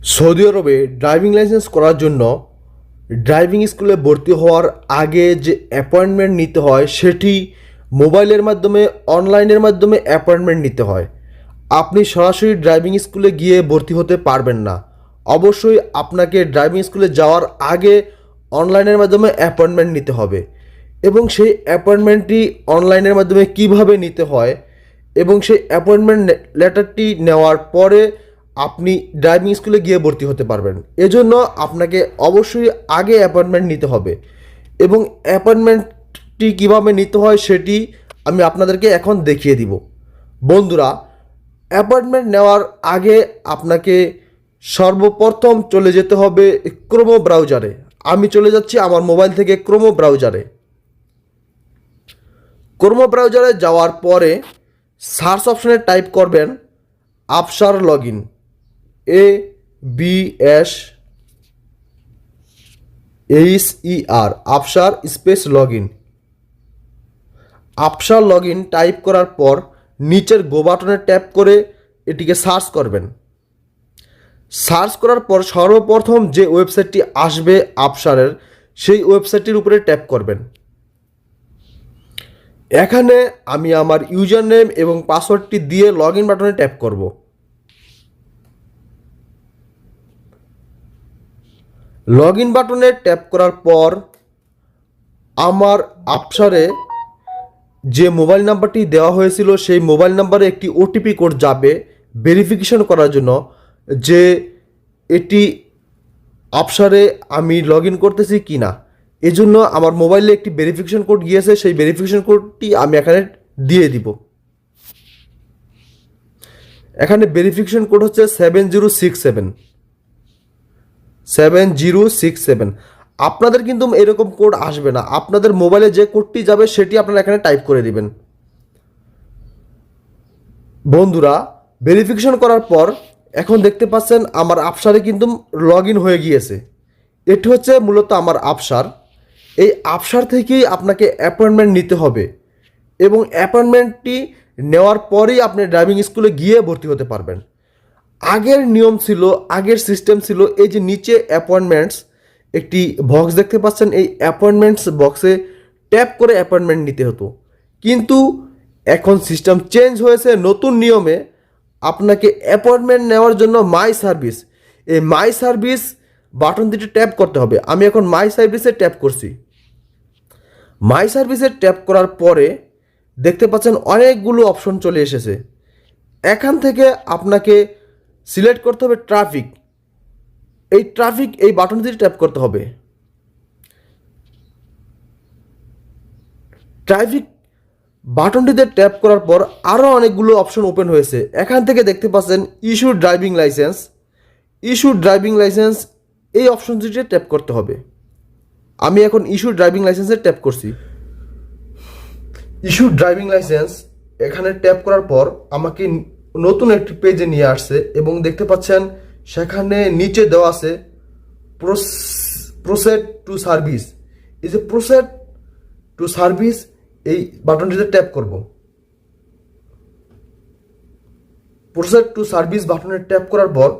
Saudi আরবে driving licence করার জন্য ড্রাইভিং স্কুলে ভর্তি হওয়ার আগে যে অ্যাপয়েন্টমেন্ট নিতে হয়, সেটি মোবাইলের মাধ্যমে, অনলাইনের মাধ্যমে অ্যাপয়েন্টমেন্ট নিতে হয়। আপনি সরাসরি ড্রাইভিং স্কুলে গিয়ে ভর্তি হতে পারবেন না। অবশ্যই আপনাকে ড্রাইভিং স্কুলে যাওয়ার আগে অনলাইনের মাধ্যমে অ্যাপয়েন্টমেন্ট নিতে হবে এবং সেই অ্যাপয়েন্টমেন্টটি অনলাইনের মাধ্যমে কীভাবে নিতে হয় এবং সেই অ্যাপয়েন্টমেন্ট লেটারটি নেওয়ার পরে আপনি ড্রাইভিং স্কুলে গিয়ে ভর্তি হতে পারবেন। এজন্য আপনাকে অবশ্যই আগে অ্যাপয়েন্টমেন্ট নিতে হবে এবং অ্যাপয়েন্টমেন্টটি কীভাবে নিতে হয় সেটি আমি আপনাদেরকে এখন দেখিয়ে দিব। বন্ধুরা অ্যাপয়েন্টমেন্ট নেওয়ার আগে আপনাকে সর্বপ্রথম চলে যেতে হবে ক্রোমো ব্রাউজারে আমি চলে যাচ্ছি আমার মোবাইল থেকে ক্রোমো ব্রাউজারে ক্রোমো ব্রাউজারে যাওয়ার পরে সার্চ অপশনে টাইপ করবেন, Absher log in A B S H E R Absher space log in Absher log in type করার পর নিচের গো বাটনে ট্যাপ করে এটিকে সার্চ করবেন। সার্চ করার পর সর্বপ্রথম যে ওয়েবসাইটটি আসবে আপসারের সেই ওয়েবসাইটটির উপরে ট্যাপ করবেন। এখানে আমি আমার ইউজার নেম এবং পাসওয়ার্ডটি দিয়ে লগ ইন বাটনে ট্যাপ করব। লগ ইন বাটনে ট্যাপ করার পর আমার আপসারে যে মোবাইল নাম্বারটি দেওয়া হয়েছিল, সেই মোবাইল নাম্বারে একটি ওটিপি কোড যাবে ভেরিফিকেশন করার জন্য, যে এটি আপসারে আমি লগ ইন করতেছি কি না এজন্য আমার মোবাইলে একটি ভেরিফিকেশন কোড গিয়েছে, সেই ভেরিফিকেশন কোডটি আমি এখানে দিয়ে দিব। এখানে ভেরিফিকেশন কোড হচ্ছে seven zero six seven seven zero six seven. আপনাদের কিন্তু এরকম কোড আসবে না। আপনাদের মোবাইলে যে কোডটি যাবে, সেটি আপনারা এখানে টাইপ করে দিবেন। বন্ধুরা ভেরিফিকেশন করার পর এখন দেখতে পাচ্ছেন আমার আপসারে কিন্তু লগ হয়ে গিয়েছে। এটি হচ্ছে মূলত আমার আপসার এই আপসার থেকেই আপনাকে অ্যাপয়েন্টমেন্ট নিতে হবে এবং অ্যাপয়েন্টমেন্টটি নেওয়ার পরেই আপনি ড্রাইভিং স্কুলে গিয়ে ভর্তি হতে পারবেন। আগের নিয়ম ছিল, আগের সিস্টেম ছিল এই যে নিচে অ্যাপয়েন্টমেন্টস একটি বক্স দেখতে পাচ্ছেন, এই অ্যাপয়েন্টমেন্টস বক্সে ট্যাপ করে অ্যাপয়েন্টমেন্ট নিতে হতো। কিন্তু এখন সিস্টেম চেঞ্জ হয়েছে নতুন নিয়মে, আপনাকে অ্যাপয়েন্টমেন্ট নেওয়ার জন্য মাই সার্ভিস এই মাই সার্ভিস বাটনটিতে ট্যাপ করতে হবে। আমি এখন মাই সার্ভিসে ট্যাপ করছি। মাই সার্ভিসে ট্যাপ করার পরে দেখতে পাচ্ছেন অনেকগুলো অপশন চলে এসেছে। এখান থেকে আপনাকে সিলেক্ট করতে হবে ট্রাফিক। এই ট্রাফিক, এই বাটনটিতে ট্যাপ করতে হবে। ট্রাফিক বাটনটিতে ট্যাপ করার পর আরও অনেকগুলো অপশন ওপেন হয়েছে। এখান থেকে দেখতে পাচ্ছেন issue driving licence issue driving licence এই অপশনটিতে ট্যাপ করতে হবে। আমি এখন ইস্যু ড্রাইভিং লাইসেন্সে ট্যাপ করছি। ইস্যু ড্রাইভিং লাইসেন্স এখানে ট্যাপ করার পর আমাকে নতুন একটি পেজে নিয়ে আসছে এবং দেখতে পাচ্ছেন সেখানে নিচে দেওয়া আছে প্রোসেড টু সার্ভিস এই যে প্রোসেড টু সার্ভিস এই বাটনটিতে ট্যাপ করব। প্রোসেড টু সার্ভিস বাটনে ট্যাপ করার পর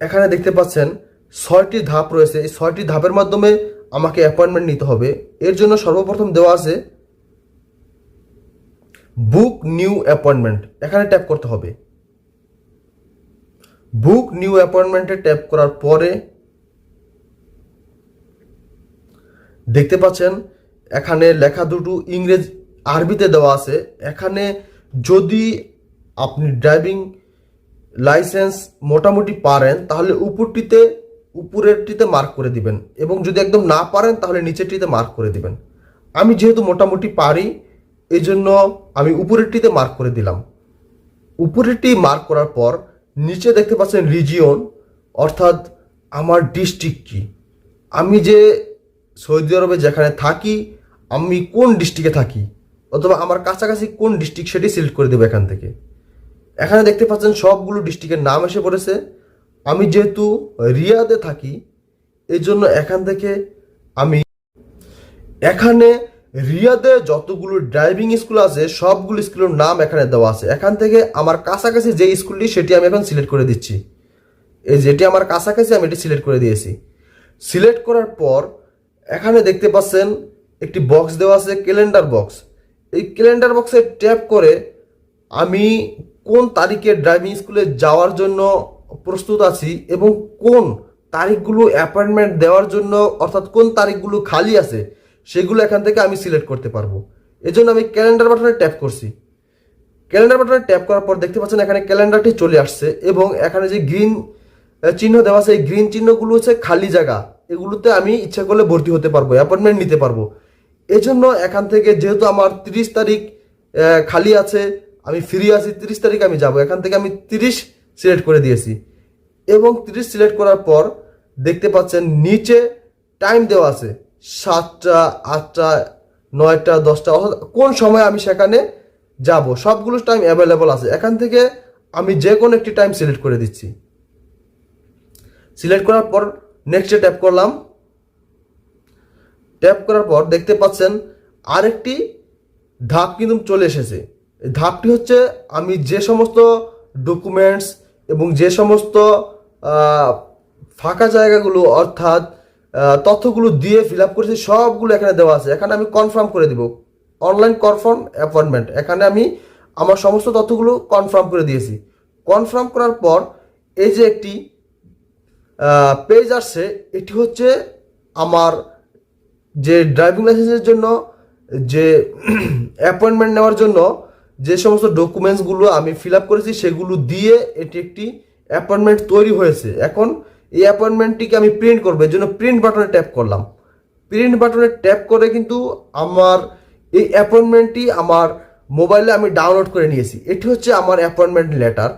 এখানে দেখতে পাচ্ছেন ছয়টি ধাপ রয়েছে। এই ছয়টি ধাপের মাধ্যমে আমাকে অ্যাপয়েন্টমেন্ট নিতে হবে। এর জন্য সর্বপ্রথম দেওয়া আছে বুক নিউ অ্যাপয়েন্টমেন্ট এখানে ট্যাপ করতে হবে। বুক নিউ অ্যাপয়েন্টমেন্টে ট্যাপ করার পরে দেখতে পাচ্ছেন, এখানে লেখা দুটো ইংরেজ, আরবিতে দেওয়া আছে। এখানে যদি আপনি ড্রাইভিং লাইসেন্স মোটামুটি পারেন, তাহলে উপরটিতে, উপরেরটিতে মার্ক করে দিবেন। এবং যদি একদম না পারেন, তাহলে নিচেরটিতে মার্ক করে দিবেন। আমি যেহেতু মোটামুটি পারি এই জন্য আমি উপরেরটিতে মার্ক করে দিলাম। উপরেরটি মার্ক করার পর নিচে দেখতে পাচ্ছেন রিজিয়ন অর্থাৎ আমার ডিস্ট্রিক্ট কি। আমি যে সৌদি আরবে যেখানে থাকি, আমি কোন ডিস্ট্রিক্টে থাকি, অথবা আমার কাছাকাছি কোন ডিস্ট্রিক্ট সেটি সিলেক্ট করে দেবো এখান থেকে। এখানে দেখতে পাচ্ছেন সবগুলো ডিস্ট্রিক্টের নাম এসে পড়েছে। আমি যেহেতু রিয়াদে থাকি এই জন্য এখান থেকে আমি এখানে রিয়াদে যতগুলো ড্রাইভিং স্কুল আছে, সবগুলো স্কুলের নাম এখানে দেওয়া আছে। এখান থেকে আমার কাছাকাছি যে স্কুলটি সেটি আমি এখন সিলেক্ট করে দিচ্ছি। এই যেটি আমার কাছাকাছি, আমি এটি সিলেক্ট করে দিয়েছি। সিলেক্ট করার পর, এখানে দেখতে পাচ্ছেন, একটি বক্স দেওয়া আছে ক্যালেন্ডার বক্স এই ক্যালেন্ডার বক্সে ট্যাপ করে আমি কোন তারিখে ড্রাইভিং স্কুলে যাওয়ার জন্য প্রস্তুত আছি এবং কোন তারিখগুলো অ্যাপয়েন্টমেন্ট দেওয়ার জন্য, অর্থাৎ কোন তারিখগুলো খালি আছে সেগুলো এখান থেকে আমি সিলেক্ট করতে পারব। এজন্য আমি ক্যালেন্ডার বাটনে ট্যাপ করছি। ক্যালেন্ডার বাটনে ট্যাপ করার পর দেখতে পাচ্ছেন এখানে ক্যালেন্ডারটি চলে আসছে এবং এখানে যে গ্রিন চিহ্ন দেওয়া আছে, এই গ্রিন চিহ্নগুলো হচ্ছে খালি জায়গা। এগুলোতে আমি ইচ্ছা করলে ভর্তি হতে পারব, অ্যাপয়েন্টমেন্ট নিতে পারব। এজন্য এখান থেকে যেহেতু আমার তিরিশ তারিখ খালি আছে, আমি ফ্রি আছি তিরিশ তারিখ, আমি যাব। এখান থেকে আমি তিরিশ সিলেক্ট করে দিয়েছি। এবং তিরিশ সিলেক্ট করার পর দেখতে পাচ্ছেন নিচে টাইম দেওয়া আছে। সাতটা, আটটা, নয়টা, দশটা কোন সময় আমি সেখানে যাব? সবগুলো টাইম অ্যাভেলেবল আছে। এখান থেকে আমি যে কোনো একটি টাইম সিলেক্ট করে দিচ্ছি। সিলেক্ট করার পর নেক্সটে ট্যাপ করলাম। ট্যাপ করার পর দেখতে পাচ্ছেন আরেকটি ধাপ কিন্তু চলে এসেছে। ধাপটি হচ্ছে আমি যে সমস্ত ডকুমেন্টস এবং যে সমস্ত ফাঁকা জায়গাগুলো, অর্থাৎ তথ্যগুলো দিয়ে ফিল আপ করেছি, সবগুলো এখানে দেওয়া আছে। এখানে আমি কনফার্ম করে দিব। অনলাইন কনফার্ম অ্যাপয়েন্টমেন্ট এখানে আমি আমার সমস্ত তথ্যগুলো কনফার্ম করে দিয়েছি। কনফার্ম করার পর এই যে একটি পেজ আসছে, এটি হচ্ছে আমার যে ড্রাইভিং লাইসেন্সের জন্য, যে অ্যাপয়েন্টমেন্ট নেওয়ার জন্য যে সমস্ত ডকুমেন্টসগুলো আমি ফিল আপ করেছি, সেগুলো দিয়ে এটি একটি অ্যাপয়েন্টমেন্ট তৈরি হয়েছে। এখন এই অ্যাপয়েন্টমেন্টটিকে আমি প্রিন্ট করব। এর জন্য প্রিন্ট বাটনে ট্যাপ করলাম। প্রিন্ট বাটনে ট্যাপ করে কিন্তু আমার এই অ্যাপয়েন্টমেন্টটি আমার মোবাইলে আমি ডাউনলোড করে নিয়েছি। এটি হচ্ছে আমার অ্যাপয়েন্টমেন্ট লেটার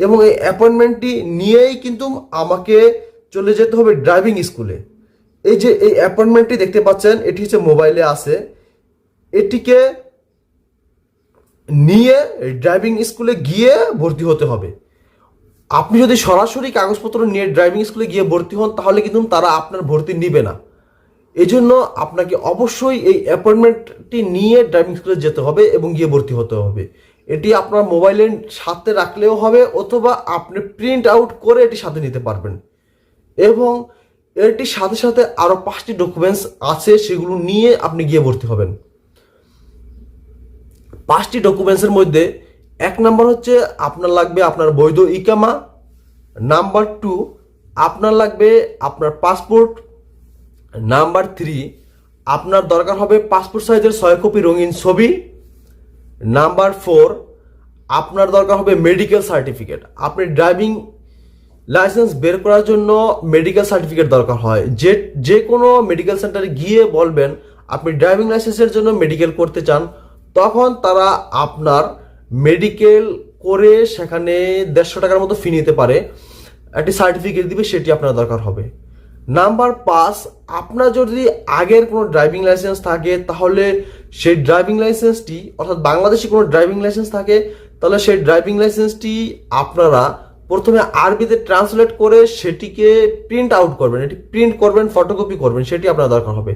এবং এই অ্যাপয়েন্টমেন্টটি নিয়েই কিন্তু আমাকে চলে যেতে হবে ড্রাইভিং স্কুলে এই যে এই অ্যাপয়েন্টমেন্টটি দেখতে পাচ্ছেন, এটি হচ্ছে মোবাইলে আছে। এটিকে নিয়ে ড্রাইভিং স্কুলে গিয়ে ভর্তি হতে হবে। আপনি যদি সরাসরি কাগজপত্র নিয়ে ড্রাইভিং স্কুলে গিয়ে ভর্তি হন, তাহলে কিন্তু তারা আপনার ভর্তি নিবে না। এই জন্য আপনাকে অবশ্যই এই অ্যাপয়েন্টমেন্টটি নিয়ে ড্রাইভিং স্কুলে যেতে হবে এবং গিয়ে ভর্তি হতে হবে। এটি আপনার মোবাইলের সাথে রাখলেও হবে অথবা আপনি প্রিন্ট আউট করে এটি সাথে নিতে পারবেন। এবং এটির সাথে সাথে আরও পাঁচটি ডকুমেন্টস আছে, সেগুলো নিয়ে আপনি গিয়ে ভর্তি হবেন। পাঁচটি ডকুমেন্টসের মধ্যে এক নাম্বার হচ্ছে আপনার লাগবে আপনার বৈধ ইকামা। নাম্বার টু আপনার লাগবে আপনার পাসপোর্ট নাম্বার থ্রি আপনার দরকার হবে পাসপোর্ট সাইজের ছয় কপি রঙিন ছবি। নাম্বার ফোর আপনার দরকার হবে মেডিকেল সার্টিফিকেট আপনি ড্রাইভিং লাইসেন্স বের করার জন্য মেডিকেল সার্টিফিকেট দরকার হয়। যে যে কোনো মেডিকেল সেন্টারে গিয়ে বলবেন, আপনি ড্রাইভিং লাইসেন্সের জন্য মেডিকেল করতে চান, তখন তারা আপনার মেডিকেল করে সেখানে দেড়শো টাকার মতো ফি নিতে পারে। একটি সার্টিফিকেট দিবে, সেটি আপনার দরকার হবে। নাম্বার পাঁচ, আপনার যদি আগের কোনো ড্রাইভিং লাইসেন্স থাকে, তাহলে সেই ড্রাইভিং লাইসেন্সটি অর্থাৎ বাংলাদেশি কোনো ড্রাইভিং লাইসেন্স থাকে, তাহলে সেই ড্রাইভিং লাইসেন্সটি আপনারা প্রথমে আরবিতে ট্রান্সলেট করে সেটিকে প্রিন্ট আউট করবেন। এটি প্রিন্ট করবেন ফটোকপি করবেন, সেটি আপনার দরকার হবে।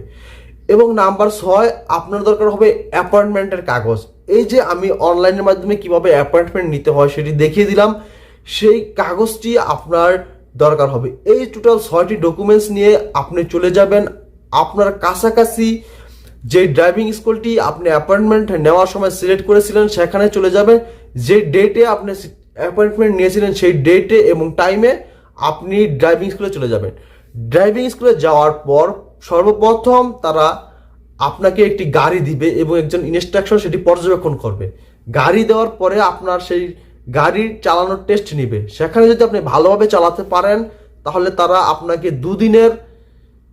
এবং নাম্বার ছয়, আপনার দরকার হবে অ্যাপয়েন্টমেন্টের কাগজ। এই যে আমি অনলাইনের মাধ্যমে কীভাবে অ্যাপয়েন্টমেন্ট নিতে হয় সেটি দেখিয়ে দিলাম, সেই কাগজটি আপনার দরকার হবে। এই টোটাল ছয়টি ডকুমেন্টস নিয়ে আপনি চলে যাবেন। আপনার কাছাকাছি যে ড্রাইভিং স্কুলটি আপনি অ্যাপয়েন্টমেন্ট নেওয়ার সময় সিলেক্ট করেছিলেন, সেখানে চলে যাবেন। যে ডেটে আপনি অ্যাপয়েন্টমেন্ট নিয়েছিলেন, সেই ডেটে এবং টাইমে আপনি ড্রাইভিং স্কুলে চলে যাবেন। ড্রাইভিং স্কুলে যাওয়ার পর সর্বপ্রথম তারা আপনাকে একটি গাড়ি দিবে এবং একজন ইনস্ট্রাকশন সেটি পর্যবেক্ষণ করবে। গাড়ি দেওয়ার পরে আপনার সেই গাড়ির চালানোর টেস্ট নিবে। সেখানে যদি আপনি ভালোভাবে চালাতে পারেন, তাহলে তারা আপনাকে দুদিনের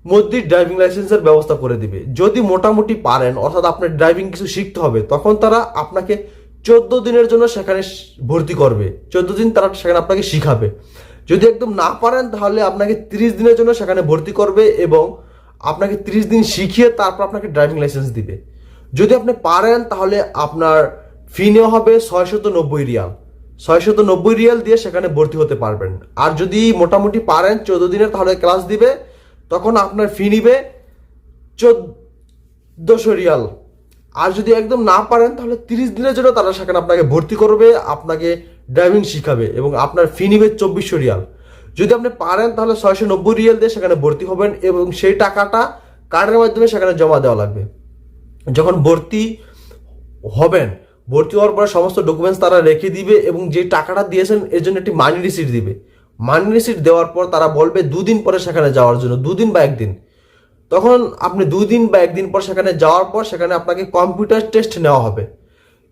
মধ্যেই ড্রাইভিং লাইসেন্সের ব্যবস্থা করে দিবে। যদি মোটামুটি পারেন, অর্থাৎ আপনার ড্রাইভিং কিছু শিখতে হবে, তখন তারা আপনাকে চোদ্দ দিনের জন্য সেখানে ভর্তি করবে। চোদ্দ দিন তারা সেখানে আপনাকে শিখাবে। যদি একদম না পারেন, তাহলে আপনাকে তিরিশ দিনের জন্য সেখানে ভর্তি করবে এবং আপনাকে তিরিশ দিন শিখিয়ে তারপর আপনাকে ড্রাইভিং লাইসেন্স দিবে। যদি আপনি পারেন, তাহলে আপনার ফি নেওয়া হবে ছয়শত নব্বই রিয়াল। ছয়শত নব্বই রিয়াল দিয়ে সেখানে ভর্তি হতে পারবেন। আর যদি মোটামুটি পারেন, চোদ্দ দিনের, তাহলে ক্লাস দিবে, তখন আপনার ফি নিবে চোদ্দশো রিয়াল। আর যদি একদম না পারেন, তাহলে তিরিশ দিনের জন্য তারা সেখানে আপনাকে ভর্তি করবে, আপনাকে ড্রাইভিং শিখাবে এবং আপনার ফি নিবে চব্বিশশো রিয়াল। যদি আপনি পারেন, তাহলে ছয়শো নব্বই রিয়েল দিয়ে সেখানে ভর্তি হবেন এবং সেই টাকাটা কার্ডের মাধ্যমে সেখানে জমা দেওয়া লাগবে। যখন ভর্তি হবেন, ভর্তি হওয়ার পরে সমস্ত ডকুমেন্টস তারা রেখে দিবে এবং যে টাকাটা দিয়েছেন, এর জন্য একটি মানি রিসিট দিবে। মানি রিসিট দেওয়ার পর তারা বলবে, দুদিন পরে সেখানে যাওয়ার জন্য, দুদিন বা একদিন। তখন আপনি দুই দিন বা একদিন পর সেখানে যাওয়ার পর সেখানে আপনাকে কম্পিউটার টেস্ট নেওয়া হবে।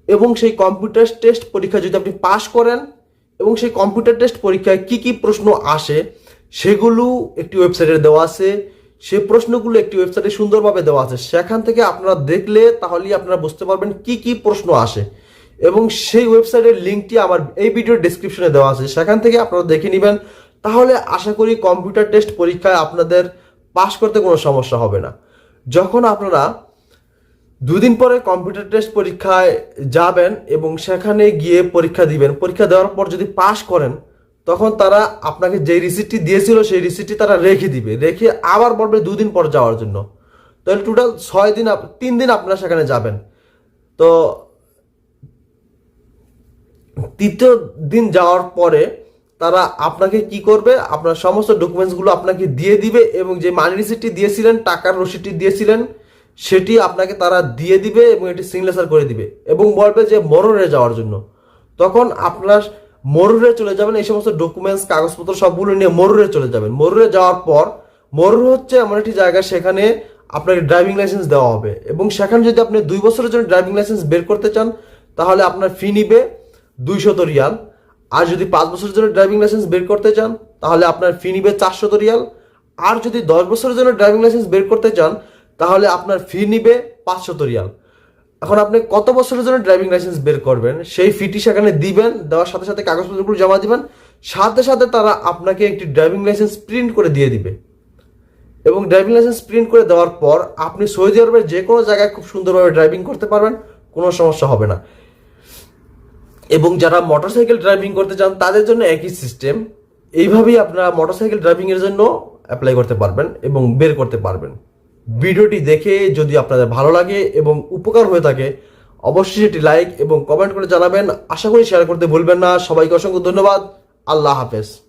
এবং সেই কম্পিউটার টেস্ট পরীক্ষা যদি আপনি পাশ করেন এবং সেই কম্পিউটার টেস্ট পরীক্ষায় কি কি প্রশ্ন আসে, সেগুলো একটি ওয়েবসাইটে দেওয়া আছে, সে প্রশ্নগুলো একটি ওয়েবসাইটে সুন্দরভাবে দেওয়া আছে। সেখান থেকে আপনারা দেখলে তাহলেই আপনারা বুঝতে পারবেন কি কি প্রশ্ন আসে। এবং সেই ওয়েবসাইটের লিঙ্কটি আমার এই ভিডিওর ডিসক্রিপশনে দেওয়া আছে। সেখান থেকে আপনারা দেখে নেবেন। তাহলে আশা করি কম্পিউটার টেস্ট পরীক্ষায় আপনাদের পাশ করতে কোনো সমস্যা হবে না। যখন আপনারা দুদিন পরে কম্পিউটার টেস্ট পরীক্ষায় যাবেন এবং সেখানে গিয়ে পরীক্ষা দিবেন। পরীক্ষা দেওয়ার পর যদি পাশ করেন, তখন তারা আপনাকে যে রিসিপ্টটি দিয়েছিল, সেই রিসিপ্টটি তারা রেখে দিবে। রেখে আবার বলবে দুদিন পর যাওয়ার জন্য। তাহলে টোটাল ছয় দিন তিন দিন আপনারা সেখানে যাবেন। তো তৃতীয় দিন যাওয়ার পরে তারা আপনাকে কি করবে? আপনার সমস্ত ডকুমেন্টসগুলো আপনাকে দিয়ে দিবে এবং যে মানি রিসিপ্টটি দিয়েছিলেন, টাকার রসিদটি দিয়েছিলেন সেটি আপনাকে তারা দিয়ে দিবে এবং এটি সিগনেচার করে দিবে এবং বলবে যে মররে যাওয়ার জন্য। তখন আপনার মরুরে চলে যাবেন, এই সমস্ত ডকুমেন্টস কাগজপত্র সবগুলো নিয়ে মরুরে চলে যাবেন। মরুরে যাওয়ার পর মরুর হচ্ছে এমন একটি জায়গা সেখানে আপনাকে ড্রাইভিং লাইসেন্স দেওয়া হবে এবং সেখানে যদি আপনি দুই বছরের জন্য ড্রাইভিং লাইসেন্স বের করতে চান, তাহলে আপনার ফি নিবে দুইশত রিয়াল। আর যদি পাঁচ বছরের জন্য ড্রাইভিং লাইসেন্স বের করতে চান, তাহলে আপনার ফি নিবে চারশত রিয়াল। আর যদি দশ বছরের জন্য ড্রাইভিং লাইসেন্স বের করতে চান তাহলে আপনার ফি নিবে পাঁচশত রিয়াল। এখন আপনি কত বছরের জন্য ড্রাইভিং লাইসেন্স বের করবেন? সেই ফিটি সেখানে দিবেন, দেওয়ার সাথে সাথে কাগজপত্রগুলো জমা দিবেন, সাথে সাথে তারা আপনাকে একটি ড্রাইভিং লাইসেন্স প্রিন্ট করে দিয়ে দিবে। এবং ড্রাইভিং লাইসেন্স প্রিন্ট করে দেওয়ার পর আপনি সৌদি আরবের যে কোনো জায়গায় খুব সুন্দরভাবে ড্রাইভিং করতে পারবেন, কোনো সমস্যা হবে না। এবং যারা মোটরসাইকেল ড্রাইভিং করতে চান, তাদের জন্য একই সিস্টেম এইভাবেই আপনারা মোটরসাইকেল ড্রাইভিং এর জন্য অ্যাপ্লাই করতে পারবেন এবং বের করতে পারবেন। ভিডিওটি দেখে যদি আপনাদের ভালো লাগে এবং উপকার হয়ে থাকে, অবশ্যই সেটি লাইক এবং কমেন্ট করে জানাবেন। আশা করি শেয়ার করতে ভুলবেন না। সবাইকে অসংখ্য ধন্যবাদ। আল্লাহ হাফেজ।